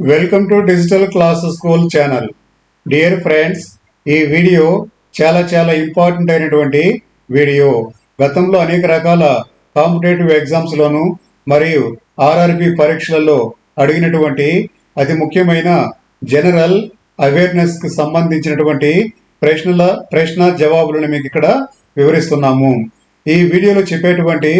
Welcome to digital class school channel dear friends ఈ video చాలా చాలా ఇంపార్టెంట్ అయినటువంటి వీడియో గతంలో అనేక రకాల కాంపిటేటివ్ ఎగ్జామ్స్లోను మరియు ఆర్ఆర్బి పరీక్షలలో అడిగినటువంటి అతి ముఖ్యమైన జనరల్ అవేర్నెస్కి సంబంధించినటువంటి ప్రశ్నల ప్రశ్న జవాబులను మీకు ఇక్కడ వివరిస్తున్నాము. ఈ వీడియోలో చెప్పేటువంటి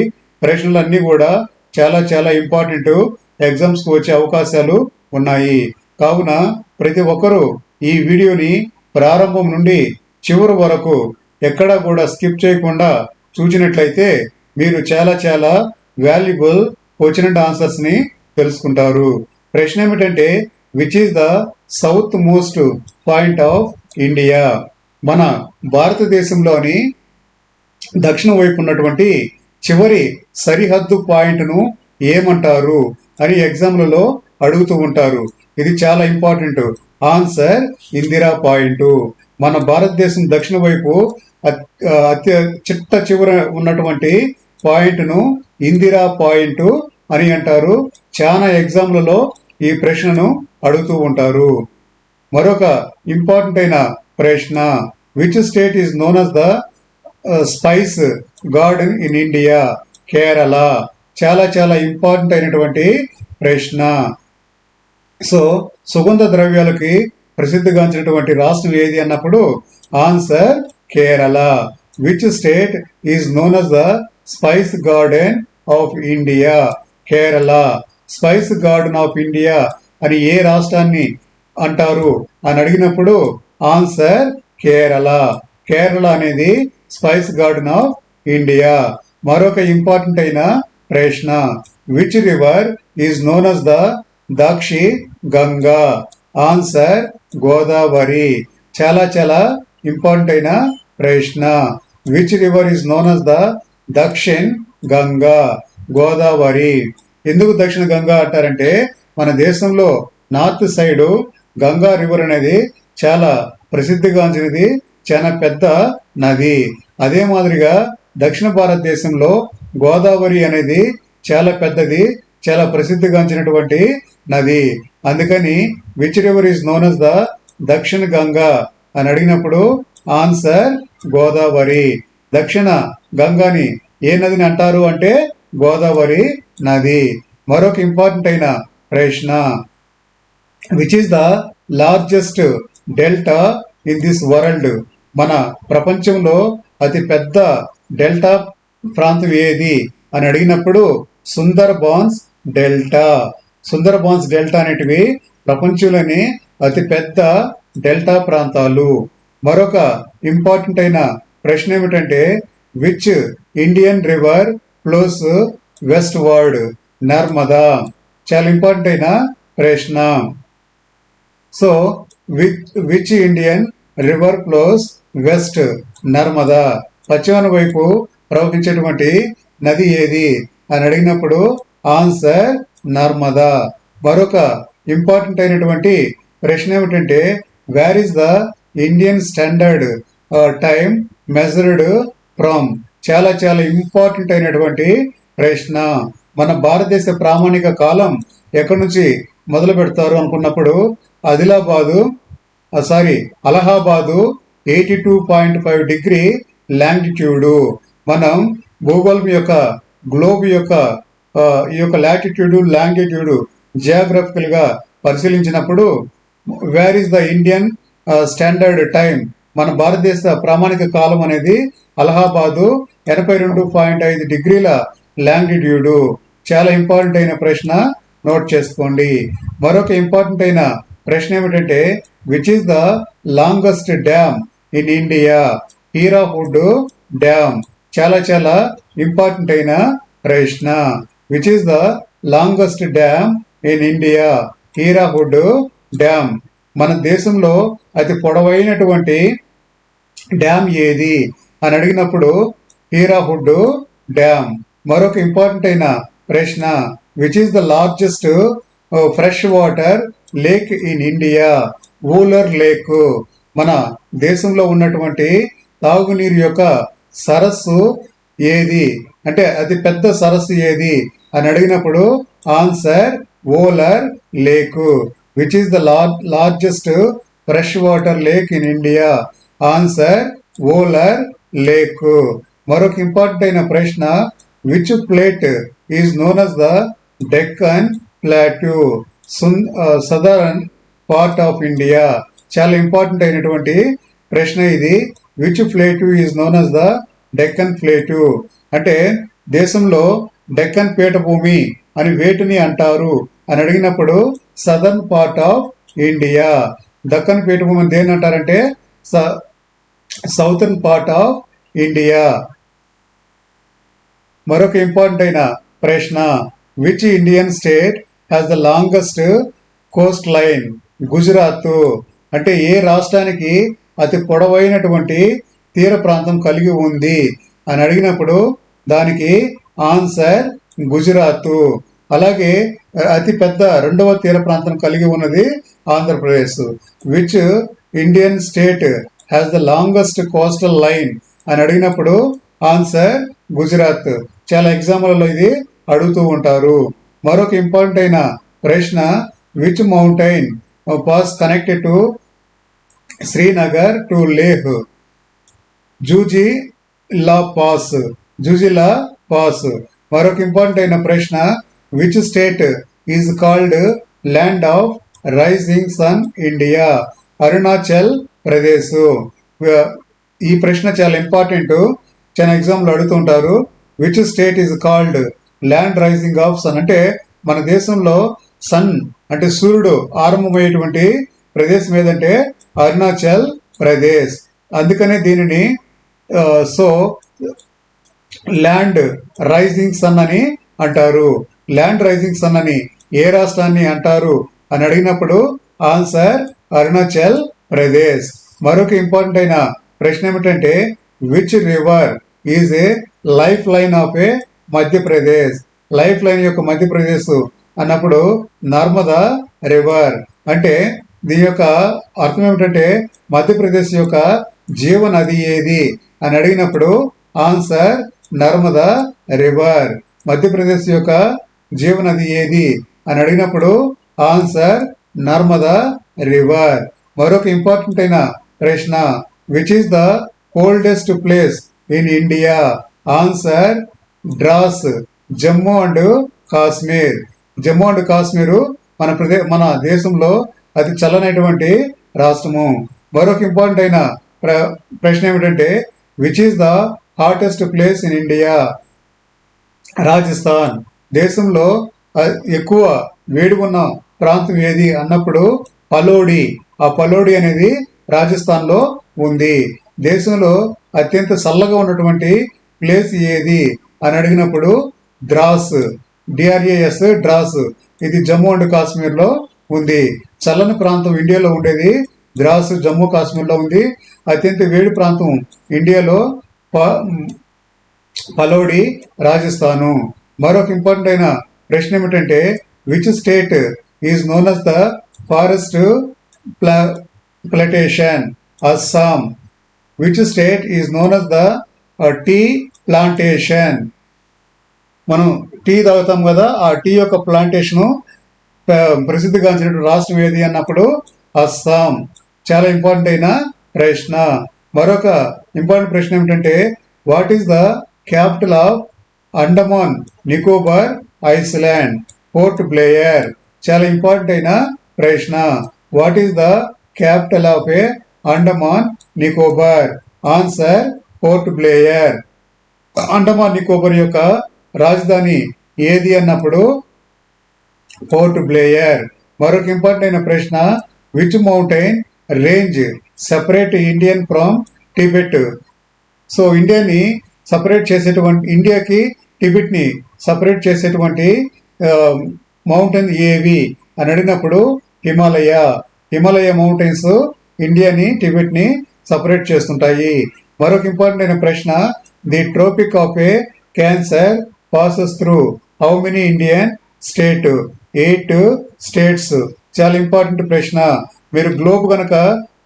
ప్రశ్నలన్నీ కూడా చాలా చాలా ఇంపార్టెంట్ ఎగ్జామ్స్కి వచ్చే అవకాశాలు ఉన్నాయి. కావున ప్రతి ఒక్కరూ ఈ వీడియోని ప్రారంభం నుండి చివరి వరకు ఎక్కడా కూడా స్కిప్ చేయకుండా చూసినట్లయితే మీరు చాలా చాలా వాల్యుబుల్ క్వశ్చన్ అండ్ ఆన్సర్స్ని తెలుసుకుంటారు. ప్రశ్న ఏమిటంటే which is the south most point of India మన భారతదేశంలోని దక్షిణ వైపు ఉన్నటువంటి చివరి సరిహద్దు పాయింట్ను ఏమంటారు అని ఎగ్జామ్లలో అడుగుతూ ఉంటారు. ఇది చాలా ఇంపార్టెంట్. Answer Indira point. మన భారతదేశం దక్షిణ వైపు అత్య చిట్ట చివర ఉన్నటువంటి పాయింట్ను ఇందిరా పాయింట్ అని అంటారు. చాలా ఎగ్జామ్లలో ఈ ప్రశ్నను అడుగుతూ ఉంటారు. మరొక ఇంపార్టెంట్ అయిన ప్రశ్న. Which state is known as the spice garden in India Kerala. చాలా చాలా ఇంపార్టెంట్ అయినటువంటి ప్రశ్న. సో సుగంధ ద్రవ్యాలకి ప్రసిద్ధిగాంచినటువంటి రాష్ట్రం ఏది అన్నప్పుడు answer Kerala which state is known as the spice garden of India Kerala spice garden of India అని ఏ రాష్ట్రాన్ని అంటారు అని అడిగినప్పుడు ఆన్సర్ కేరళ. కేరళ అనేది స్పైస్ గార్డెన్ ఆఫ్ ఇండియా మరొక ఇంపార్టెంట్ అయిన ప్రశ్న which river is known as the Dakshin Ganga answer Godavari. చాలా చాలా ఇంపార్టెంట్ అయిన ప్రశ్న. Which river is known as the Dakshin Ganga Godavari. ఎందుకు దక్షిణ గంగా అంటారంటే మన దేశంలో నార్త్ సైడ్ గంగా రివర్ అనేది చాలా ప్రసిద్ధిగాంచినది చాలా పెద్ద నది. అదే మాదిరిగా దక్షిణ భారతదేశంలో గోదావరి అనేది చాలా పెద్దది. చాలా ప్రసిద్ధిగాంచినటువంటి నది. అందుకని which river is known as the Dakshina Ganga అని అడిగినప్పుడు ఆన్సర్ గోదావరి. దక్షిణ గంగాని ఏ నదిని అంటారు అంటే గోదావరి నది. మరొక ఇంపార్టెంట్ అయిన ప్రశ్న which is the largest delta in this world మన ప్రపంచంలో అతి పెద్ద డెల్టా ప్రాంతం ఏది? అని అడిగినప్పుడు Sundarbans delta. Sundarbans delta అనేటివి ప్రపంచంలోని అతిపెద్ద డెల్టా ప్రాంతాలు. మరొక ఇంపార్టెంట్ అయిన ప్రశ్న ఏమిటంటే which Indian river flows westward Narmada. చాలా ఇంపార్టెంట్ అయిన ప్రశ్న. So which which Indian river flows west Narmada. పశ్చిమాన వైపు ప్రవహించేటువంటి నది ఏది? అని అడిగినప్పుడు ఆన్సర్ నర్మదా మరొక ఇంపార్టెంట్ అయినటువంటి ప్రశ్న ఏమిటంటే where is the Indian standard time measured from చాలా చాలా ఇంపార్టెంట్ అయినటువంటి ప్రశ్న. మన భారతదేశ ప్రామాణిక కాలం ఎక్కడి నుంచి మొదలు పెడతారు అనుకున్నప్పుడు Adilabad uh, sorry Allahabad eighty two point five degree longitude మనం భూగోళం యొక్క గ్లోబ్ యొక్క ఈ యొక్క లాటిట్యూడ్ లాంగిట్యూడ్ జియోగ్రఫికల్గా పరిశీలించినప్పుడు where is the Indian standard time మన భారతదేశ ప్రామాణిక కాలం అనేది అలహాబాదు ఎనభై రెండు పాయింట్ ఐదు డిగ్రీల లాంగిట్యూడ్ చాలా ఇంపార్టెంట్ అయిన ప్రశ్న నోట్ చేసుకోండి. మరొక ఇంపార్టెంట్ అయిన ప్రశ్న ఏమిటంటే which is the longest dam in India Hirakud dam చాలా చాలా ఇంపార్టెంట్ అయిన ప్రశ్న. Which is the longest dam in India Hirakud dam మన దేశంలో అతి పొడవైనటువంటి డ్యామ్ ఏది అని అడిగినప్పుడు హీరాహుడ్ డ్యామ్ మరొక ఇంపార్టెంట్ అయిన ప్రశ్న which is the largest fresh water lake in India Wular lake మన దేశంలో ఉన్నటువంటి తాగునీరు యొక్క సరస్సు ఏది? అంటే అతి పెద్ద సరస్సు ఏది? అని అడిగినప్పుడు answer Wular lake which is the largest fresh water lake in India answer Wular lake. మరొక ఇంపార్టెంట్ అయిన ప్రశ్న which plate is known as the Deccan plateau southern part of India చాలా ఇంపార్టెంట్ అయినటువంటి ప్రశ్న ఇది. Which plateau is known as the Deccan plate. అంటే దేశంలో డెక్కన్ పీఠభూమి అని వేటిని అంటారు? అని అడిగినప్పుడు southern part of India. Deccan పీఠభూమి అని దేని అంటారంటే? Southern part of India. మరొక ఇంపార్టెంట్ అయిన ప్రశ్న. Which Indian state has the longest coastline? Gujarat. అంటే ఏ రాష్ట్రానికి అతి పొడవైనటువంటి తీర ప్రాంతం కలిగి ఉంది అని అడిగినప్పుడు దానికి ఆన్సర్ గుజరాత్. అలాగే అతి పెద్ద రెండవ తీర ప్రాంతం కలిగి ఉన్నది Andhra Pradesh which Indian state has the longest coastal line అని అడిగినప్పుడు ఆన్సర్ గుజరాత్. చాలా ఎగ్జాంపుల్లో ఇది అడుగుతూ ఉంటారు. మరొక ఇంపార్టెంట్ అయిన ప్రశ్న which mountain pass connected to Srinagar to Leh Zoji La pass. Zojila pass. మరొక ఇంపార్టెంట్ అయిన ప్రశ్న which state is called land of rising sun India Arunachal Pradesh. ఈ ప్రశ్న చాలా ఇంపార్టెంట్. చాలా ఎగ్జామ్లు అడుగుతుంటారు. Which state is called land rising of sun అంటే మన దేశంలో సన్ అంటే సూర్యుడు ఆరంభమయ్యేటువంటి ప్రదేశం ఏదంటే అరుణాచల్ ప్రదేశ్. అందుకనే దీనిని సో ల్యాండ్ రైజింగ్ సన్ అని అంటారు. ల్యాండ్ రైజింగ్ సన్ అని ఏ రాష్ట్రాన్ని అంటారు అని అడిగినప్పుడు ఆన్సర్ అరుణాచల్ ప్రదేశ్. మరొక ఇంపార్టెంట్ అయిన ప్రశ్న ఏమిటంటే which river is a lifeline of a Madhya Pradesh lifeline యొక్క మధ్యప్రదేశ్ అన్నప్పుడు నర్మదా రివర్ అంటే దీని యొక్క అర్థం ఏమిటంటే మధ్యప్రదేశ్ యొక్క జీవనది ఏది అని అడిగినప్పుడు ఆన్సర్ నర్మదా రివర్. మధ్యప్రదేశ్ యొక్క జీవనది ఏది అని అడిగినప్పుడు ఆన్సర్ నర్మదా రివర్. మరొక ఇంపార్టెంట్ అయిన ప్రశ్న which is the coldest place in India answer Dras Jammu and Kashmir. Jammu and Kashmir మన ప్రదే మన దేశంలో అతి చల్లనైనటువంటి రాష్ట్రము. మరొక ఇంపార్టెంట్ అయిన ప్ర ప్రశ్న ఏమిటంటే which is the hottest place in India Rajasthan. దేశంలో ఎక్కువ వేడి ఉన్న ప్రాంతం ఏది అన్నప్పుడు పలోడి. ఆ పలోడి అనేది రాజస్థాన్లో ఉంది. దేశంలో అత్యంత చల్లగా ఉన్నటువంటి ప్లేస్ ఏది అని అడిగినప్పుడు ద్రాస్ డిఆర్ఏఎస్ డ్రాస్. ఇది జమ్మూ అండ్ కాశ్మీర్లో ఉంది. చల్లని ప్రాంతం ఇండియాలో ఉండేది ద్రాస్ జమ్మూ కాశ్మీర్లో ఉంది. అత్యంత వేడి ప్రాంతం. ఇండియాలో పలోడి రాజస్థాను. మరొక ఇంపార్టెంట్ అయిన ప్రశ్న ఏమిటంటే which state is known as the forest ప్లా plantation Assam which state is known as the tea plantation మనం టీ తాగుతాం కదా ఆ టీ యొక్క ప్లాంటేషను ప్రసిద్ధిగాంచిన రాష్ట్రం ఏది అన్నప్పుడు అస్సాం. చాలా ఇంపార్టెంట్ అయిన ప్రశ్న. మరొక ఇంపార్టెంట్ ప్రశ్న ఏమిటంటే what is the capital of Andaman Nicobar island Port Blair చాలా ఇంపార్టెంట్ అయిన ప్రశ్న. What is the capital of a Andaman Nicobar answer Port Blair Andaman Nicobar యొక్క రాజధాని ఏది అన్నప్పుడు? పోర్ట్ బ్లేయర్ మరొక ఇంపార్టెంట్ అయిన ప్రశ్న which mountain range separate Indian from Tibet so ఇండియాని సపరేట్ చేసేటువంటి ఇండియాకి టిబెట్ని సపరేట్ చేసేటువంటి um, మౌంటైన్ ఏవి అని అడిగినప్పుడు హిమాలయ హిమాలయ మౌంటైన్స్ ఇండియాని టిబెట్ని సపరేట్ చేస్తుంటాయి. మరొక ఇంపార్టెంట్ అయిన ప్రశ్న the tropic of a cancer passes through how many Indian state eight states చాలా ఇంపార్టెంట్ ప్రశ్న. మీరు గ్లోబ్ కనుక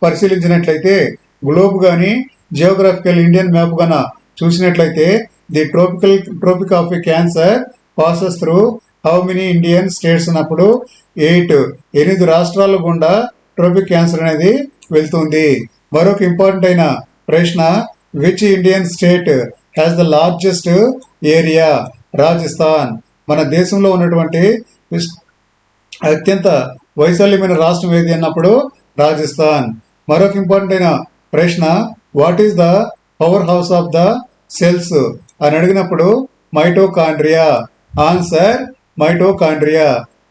పరిశీలించినట్లయితే గ్లోబ్ కానీ జియోగ్రఫికల్ ఇండియన్ మ్యాప్ కన చూసినట్లయితే the tropical tropic of cancer passes through how many Indian states ఉన్నప్పుడు ఎయిట్ ఎనిమిది రాష్ట్రాల గుండా ట్రోపిక్ క్యాన్సర్ అనేది వెళ్తుంది. మరొక ఇంపార్టెంట్ అయిన ప్రశ్న which Indian state has the largest area Rajasthan. మన దేశంలో ఉన్నటువంటి విస్- అత్యంత వైశాల్యమైన రాష్ట్రం ఏది అన్నప్పుడు రాజస్థాన్. మరొక ఇంపార్టెంట్ అయిన ప్రశ్న what is the powerhouse of the cells అని అడిగినప్పుడు మైటోకాండ్రియా ఆన్సర్ మైటోకాండ్రియా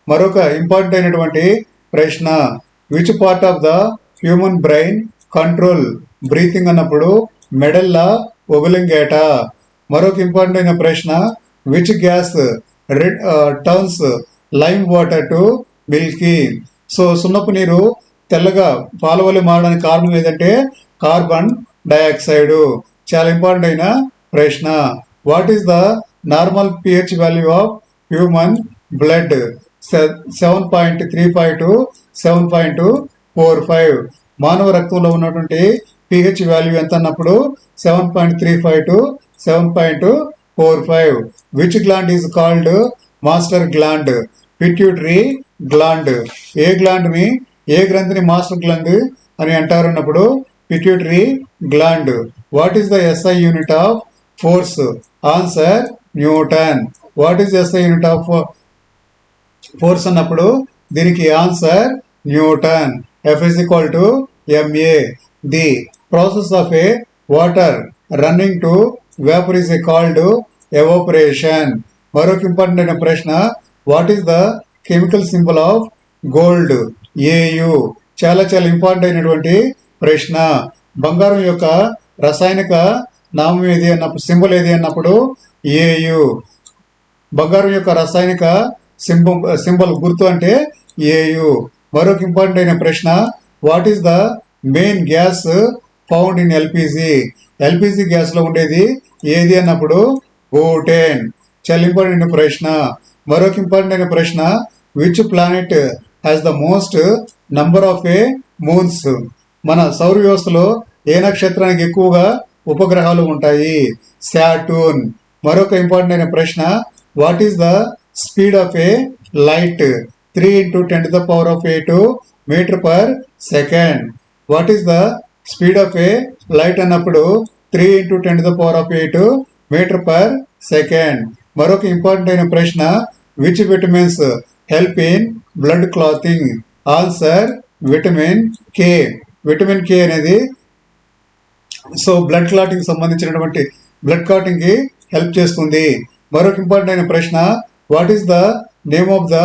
మరొక ఇంపార్టెంట్ అయినటువంటి ప్రశ్న which part of the human brain control breathing అన్నప్పుడు మెడల్లా ఒగులింగేట. మరొక ఇంపార్టెంట్ అయిన ప్రశ్న which gas red turns lime water to milky so సున్నపు నీరు తెల్లగా పాలవల్లి మారడానికి కారణం ఏదంటే కార్బన్ డైఆక్సైడ్ చాలా ఇంపార్టెంట్ అయిన ప్రశ్న. What is the normal pH value of human blood seven point three five to seven point four five మానవ రక్తంలో ఉన్నటువంటి పిహెచ్ వాల్యూ ఎంత అన్నప్పుడు seven point three five to seven point four five which gland is called master gland pituitary gland ఏ గ్లాండ్ని ఏ గ్రంథిని master gland అని అంటారు అన్నప్పుడు pituitary gland what is the SI unit of force answer Newton what is SI unit of force అన్నప్పుడు దీనికి answer Newton F is equal to MA the process of a water running to vapour a called evaporation మరొక important అయిన ప్రశ్న what is the chemical symbol of gold AU. చాలా చాలా important అయినటువంటి ప్రశ్న. బంగారం యొక్క రసాయనిక నామం ఏది అన్నప్పుడు సింబల్ ఏది అన్నప్పుడు ఏయు. బంగారం యొక్క రసాయనిక సింబల్ సింబల్ గుర్తు అంటే ఏయు. మరొక ఇంపార్టెంట్ అయిన ప్రశ్న what is the main gas found in LPG LPG గ్యాస్లో ఉండేది ఏది అన్నప్పుడు బోటేన్ చాలా ఇంపార్టెంట్ అయిన ప్రశ్న. మరొక ఇంపార్టెంట్ అయిన ప్రశ్న which planet has the most number of a moons మన సౌర వ్యవస్థలో ఏ నక్షత్రానికి ఎక్కువగా ఉపగ్రహాలు ఉంటాయి? శాటూన్ మరొక ఇంపార్టెంట్ అయిన ప్రశ్న what is the speed of a light three into ten the power of eight meter per second what is the speed of a light అన్నప్పుడు three into ten the power of eight meter per second మరొక important అయిన ప్రశ్న which vitamins help in blood clotting answer vitamin K vitamin K అనేది so blood clotting సంబంధించినటువంటి blood క్లాటింగ్కి help చేస్తుంది. మరొక important అయిన ప్రశ్న what is the name of the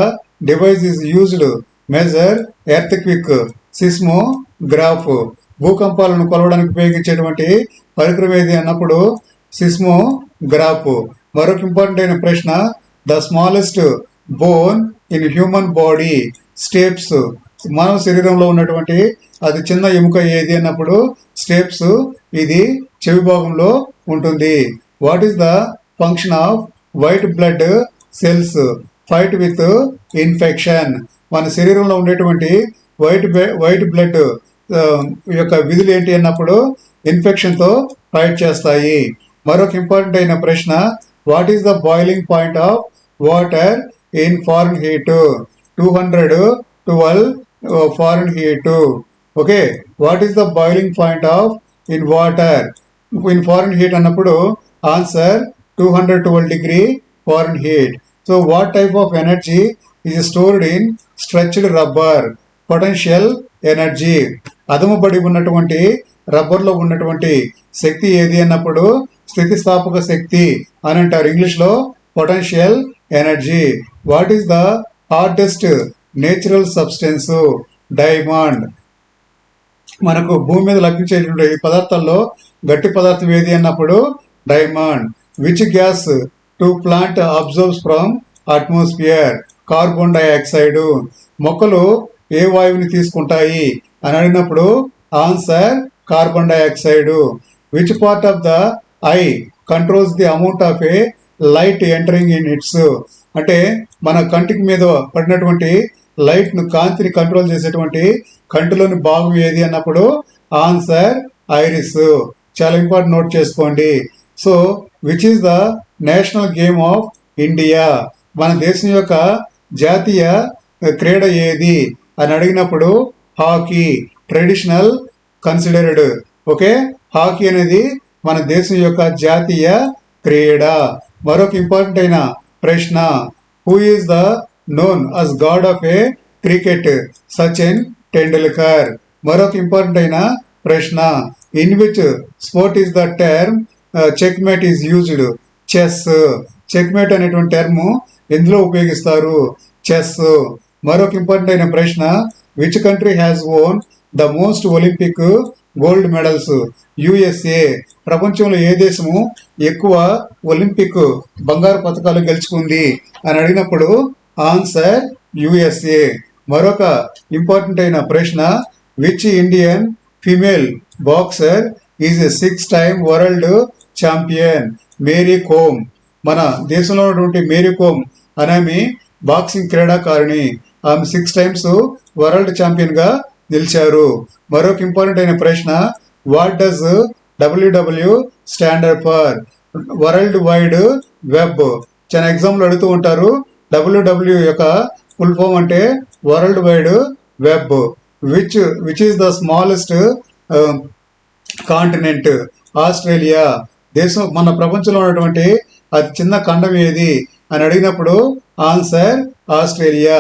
device is used measure earthquake seismograph భూకంపాలను కొలవడానికి ఉపయోగించేటువంటి పరికరం ఏది అన్నప్పుడు సిస్మో గ్రాఫ్ మరొక ఇంపార్టెంట్ అయిన ప్రశ్న the smallest bone in human body stapes మానవ శరీరంలో ఉన్నటువంటి అది చిన్న ఎముక ఏది అన్నప్పుడు స్టేప్స్ ఇది చెవి భాగంలో ఉంటుంది. What is the function of white blood cells? Fight with infection. మన శరీరంలో ఉండేటువంటి వైట్ వైట్ బ్లడ్ యొక్క విధులు ఏంటి అన్నప్పుడు ఇన్ఫెక్షన్తో ఫైట్ చేస్తాయి. మరొక ఇంపార్టెంట్ అయిన ప్రశ్న what is the boiling point of water in Fahrenheit two hundred twelve Fahrenheit okay what is the boiling point of in water in Fahrenheit అన్నప్పుడు answer two hundred twelve degree Fahrenheit so what type of energy is stored in stretched rubber potential energy అదముబడి ఉన్నటువంటి రబ్బర్లో ఉన్నటువంటి శక్తి ఏది అన్నప్పుడు స్థితిస్థాపక శక్తి అని అంటారు. ఇంగ్లీష్లో potential energy what is the hardest natural substance diamond మనకు భూమి మీద లభించేటువంటి ఈ పదార్థాల్లో గట్టి పదార్థం ఏది అన్నప్పుడు diamond which gas to plant absorbs from atmosphere carbon dioxide మొక్కలు ఏ వాయువుని తీసుకుంటాయి అని అడిగినప్పుడు answer carbon dioxide which part of the eye controls the amount of a light entering in its అంటే మన కంటికి మీద పడినటువంటి లైట్ను కాంతిని కంట్రోల్ చేసేటువంటి కంటిలోని భాగం ఏది అన్నప్పుడు ఆన్సర్ ఐరిస్ చాలా ఇంపార్టెంట్ నోట్ చేసుకోండి. So which is the national game of India మన దేశం యొక్క జాతీయ క్రీడ ఏది అని అడిగినప్పుడు hockey traditional considered okay hockey అనేది మన దేశం యొక్క జాతీయ క్రీడ. మరొక ఇంపార్టెంట్ అయిన ప్రశ్న who is the known as god of a cricket Sachin Tendulkar. మరొక ఇంపార్టెంట్ అయిన ప్రశ్న in which sport is the term checkmate is used chess. Checkmate అనేటువంటి టర్మ్ ఎందులో ఉపయోగిస్తారు? చెస్. మరొక ఇంపార్టెంట్ అయిన ప్రశ్న which country has own the most Olympic gold medals USA. ప్రపంచంలో ఏ దేశము ఎక్కువ ఒలింపిక్ బంగారు పథకాలు గెలుచుకుంది అని అడిగినప్పుడు ఆన్సర్ యుఎస్ఏ. మరొక ఇంపార్టెంట్ అయిన ప్రశ్న which Indian female boxer is a six time world champion Mary Kom. మన దేశంలో ఉన్నటువంటి మేరీ కోమ్ అనేమి బాక్సింగ్ క్రీడాకారిణి. ఆమె సిక్స్ టైమ్స్ వరల్డ్ ఛాంపియన్గా నిలిచారు. మరొక ఇంపార్టెంట్ అయిన ప్రశ్న what does WW standard for world wide web చాలా ఎగ్జామ్లు అడుగుతూ ఉంటారు. డబ్ల్యూడబ్ల్యూ యొక్క ఫుల్ ఫామ్ అంటే world wide web which which is the smallest continent Australia దేశం మన ప్రపంచంలో ఉన్నటువంటి అతి చిన్న ఖండం ఏది? అని అడిగినప్పుడు answer Australia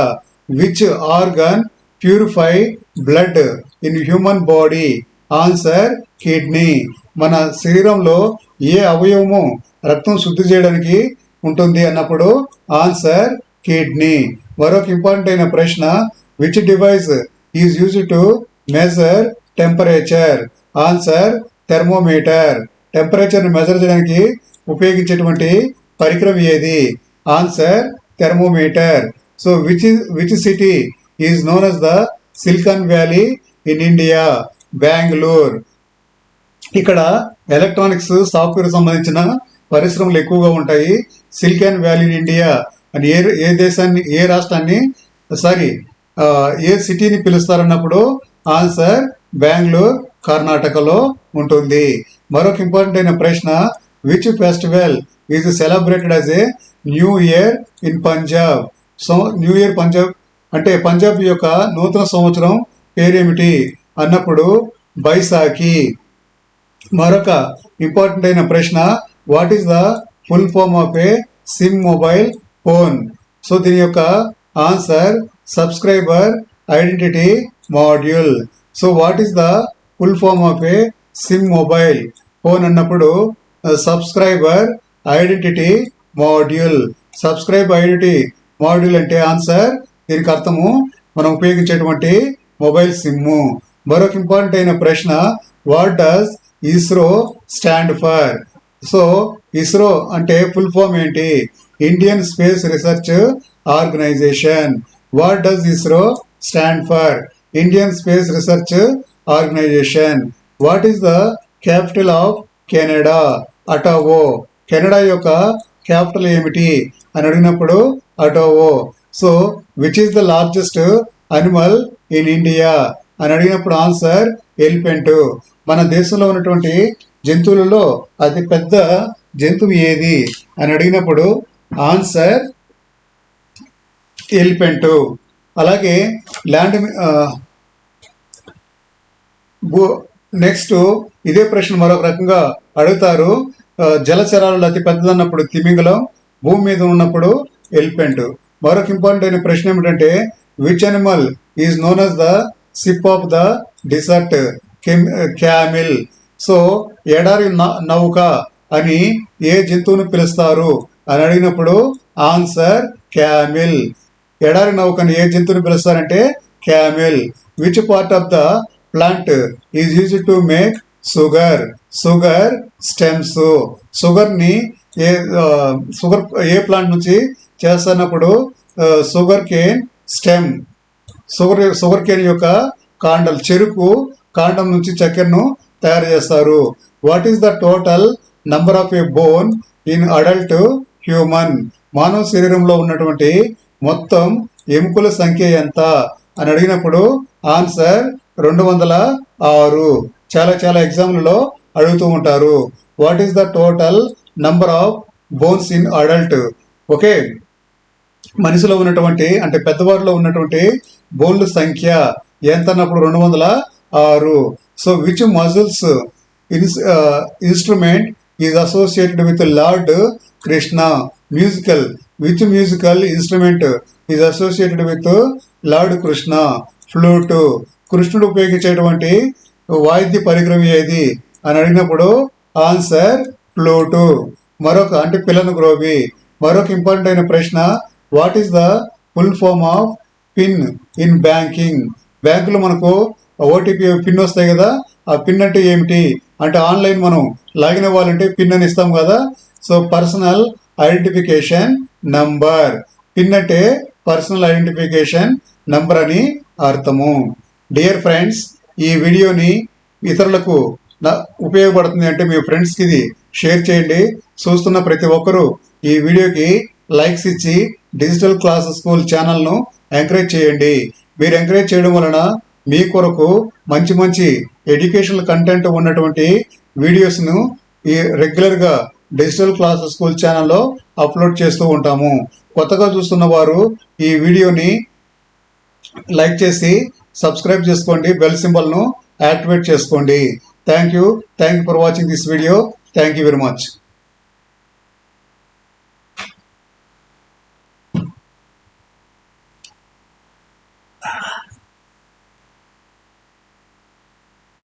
which organ purify blood in human body answer kidney మన శరీరంలో ఏ అవయవము రక్తం శుద్ధి చేయడానికి ఉంటుంది అన్నప్పుడు ఆన్సర్ కిడ్నీ మరొక ఇంపార్టెంట్ అయిన ప్రశ్న which device is use to measure temperature answer thermometer టెంపరేచర్ని measure చేయడానికి ఉపయోగించేటువంటి పరికరం ఏది? Answer thermometer so which which city is known as the silicon valley in India Bengaluru ఇక్కడ ఎలక్ట్రానిక్స్ సాఫ్ట్వేర్ సంబంధించిన పరిశ్రమలు ఎక్కువగా ఉంటాయి. సిలికాన్ వ్యాలీ ఇన్ ఇండియా అని ఏ ఏ దేశాన్ని ఏ రాష్ట్రాన్ని సారీ ఏ సిటీని పిలుస్తారన్నప్పుడు ఆన్సర్ బెంగళూరు కర్ణాటకలో ఉంటుంది. మరొక ఇంపార్టెంట్ అయిన ప్రశ్న which festival is celebrated as a new year in Punjab so new year Punjab అంటే పంజాబ్ యొక్క నూతన సంవత్సరం పేరేమిటి అన్నప్పుడు బైసాఖి మరొక ఇంపార్టెంట్ అయిన ప్రశ్న what is the full form of a SIM mobile phone so దీని యొక్క answer subscriber identity module. So what is the full form of a SIM mobile phone అన్నప్పుడు uh, subscriber identity module. Subscribe identity module అంటే answer దీనికి అర్థము మనం ఉపయోగించేటువంటి mobile SIM. మరొక important అయిన ప్రశ్న what does ISRO stand for so ISRO అంటే ఫుల్ ఫామ్ ఏంటి? Indian Space Research Organisation what does ISRO stand for Indian space research organisation what is the capital of Canada Ottawa Canada యొక్క capital ఏమిటి? అని అడిగినప్పుడు Ottawa so which is the largest animal in India అని అడిగినప్పుడు answer elephant మన దేశంలో ఉన్నటువంటి జంతువులలో అతి పెద్ద జంతువు ఏది? అని అడిగినప్పుడు ఆన్సర్ ఎలిఫెంట్ అలాగే ల్యాండ్ నెక్స్ట్ ఇదే ప్రశ్న మరొక రకంగా అడుగుతారు. జలచరాలు అతి పెద్దదన్నప్పుడు తిమింగలం భూమి మీద ఉన్నప్పుడు ఎలిఫెంట్ మరొక ఇంపార్టెంట్ అయిన ప్రశ్న ఏమిటంటే which animal is known as the ship of the desert camel so ఎడారి న- నౌక అని ఏ జంతువును పిలుస్తారు? అని అడిగినప్పుడు ఆన్సర్ క్యామిల్ ఎడారి నౌకని ఏ జంతువుని పిలుస్తారంటే camel which part of the plant is use to make sugar sugar stems షుగర్ని ఏ షుగర్ ఏ ప్లాంట్ నుంచి చేస్తున్నప్పుడు sugar cane stem. Sugar sugar cane యొక్క కాండలు చెరుకు కాండం నుంచి చక్కెరను తయారు చేస్తారు. What is the total number of a bone in adult human మానవ శరీరంలో ఉన్నటువంటి మొత్తం ఎముకల సంఖ్య ఎంత? అని అడిగినప్పుడు ఆన్సర్ రెండు వందల ఆరు. చాలా చాలా ఎగ్జామ్లలో అడుగుతూ ఉంటారు. What is the total number of bones in adult okay. మనిషిలో ఉన్నటువంటి అంటే పెద్దవారిలో ఉన్నటువంటి బోన్ల సంఖ్య ఎంత అన్నప్పుడు రెండు వందల ఆరు. So which musical instrument is associated with lord Krishna musical which musical instrument is associated with lord Krishna flute కృష్ణుడు ఉపయోగించేటువంటి వాయిద్య పరికరం ఏది? అని అడిగినప్పుడు ఆన్సర్ ఫ్లూటు మరొక అంటే పిల్లన గ్రోవి. మరొక ఇంపార్టెంట్ అయిన ప్రశ్న what is the full form of PIN in banking బ్యాంకులో మనకు ఓటీపీ పిన్ వస్తాయి కదా. ఆ పిన్ అంటే ఏమిటి? అంటే ఆన్లైన్ మనం లాగిన్ అవ్వాలంటే పిన్ అని ఇస్తాం కదా. So personal identification number PIN అంటే పర్సనల్ ఐడెంటిఫికేషన్ నంబర్ అని అర్థము. డియర్ ఫ్రెండ్స్ ఈ వీడియోని ఇతరులకు ఉపయోగపడుతుంది అంటే మీ ఫ్రెండ్స్కి ఇది షేర్ చేయండి. చూస్తున్న ప్రతి ఒక్కరూ ఈ వీడియోకి లైక్స్ ఇచ్చి డిజిటల్ క్లాస్ స్కూల్ ఛానల్ను ఎంకరేజ్ చేయండి. మీరు ఎంకరేజ్ చేయడం వలన మీ కొరకు మంచి మంచి ఎడ్యుకేషనల్ కంటెంట్ ఉన్నటువంటి వీడియోస్ను ఈ రెగ్యులర్గా డిజిటల్ క్లాస్ స్కూల్ ఛానల్లో అప్లోడ్ చేస్తూ ఉంటాము. కొత్తగా చూస్తున్న వారు ఈ వీడియోని లైక్ చేసి సబ్స్క్రైబ్ చేసుకోండి. బెల్ సింబల్ను యాక్టివేట్ చేసుకోండి. Thank you. Thank you for watching this video. Thank you very much.